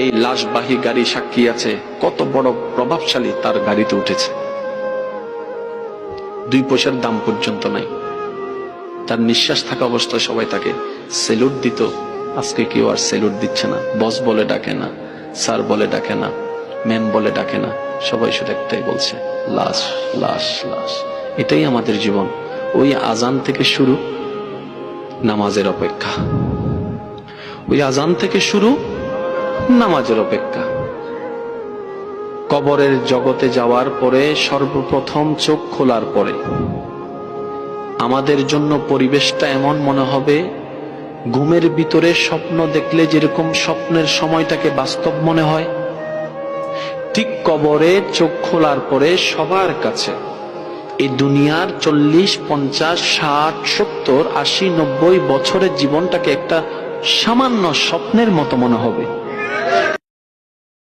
এই লাশবাহী গাড়ি সাক্ষী আছে। কত বড় প্রভাবশালী তার গাড়িতে উঠেছে। দুই পয়সার দাম পর্যন্ত নাই। তার নিঃশ্বাস থাকা অবস্থায় সবাই তাকে সেলুট দিত। আজকে কেউ আর সেলুট দিচ্ছে না। বস বলে ডাকে না, স্যার বলে ডাকে না, ম্যাম বলে ডাকে না। সবাই শুধু একটাই বলছে, লাশ লাশ লাশ। এটাই আমাদের জীবন। ওই আজান থেকে শুরু নামাজের অপেক্ষা। ওই আজান থেকে শুরু নামাজের অপেক্ষা। কবরের জগতে যাওয়ার পরে সর্বপ্রথম চোখ খোলার পরে। আমাদের জন্য পরিবেশটা এমন মনে হবে, ঘুমের ভিতরে স্বপ্ন দেখলে যেরকম স্বপ্নের সময়টাকে বাস্তব মনে হয়, ঠিক কবরে চোখ খোলার পরে সবার কাছে। এই দুনিয়ার চল্লিশ, পঞ্চাশ, ষাট, সত্তর, আশি, নব্বই বছরের জীবনটাকে একটা সামান্য স্বপ্নের মতো মনে হবে।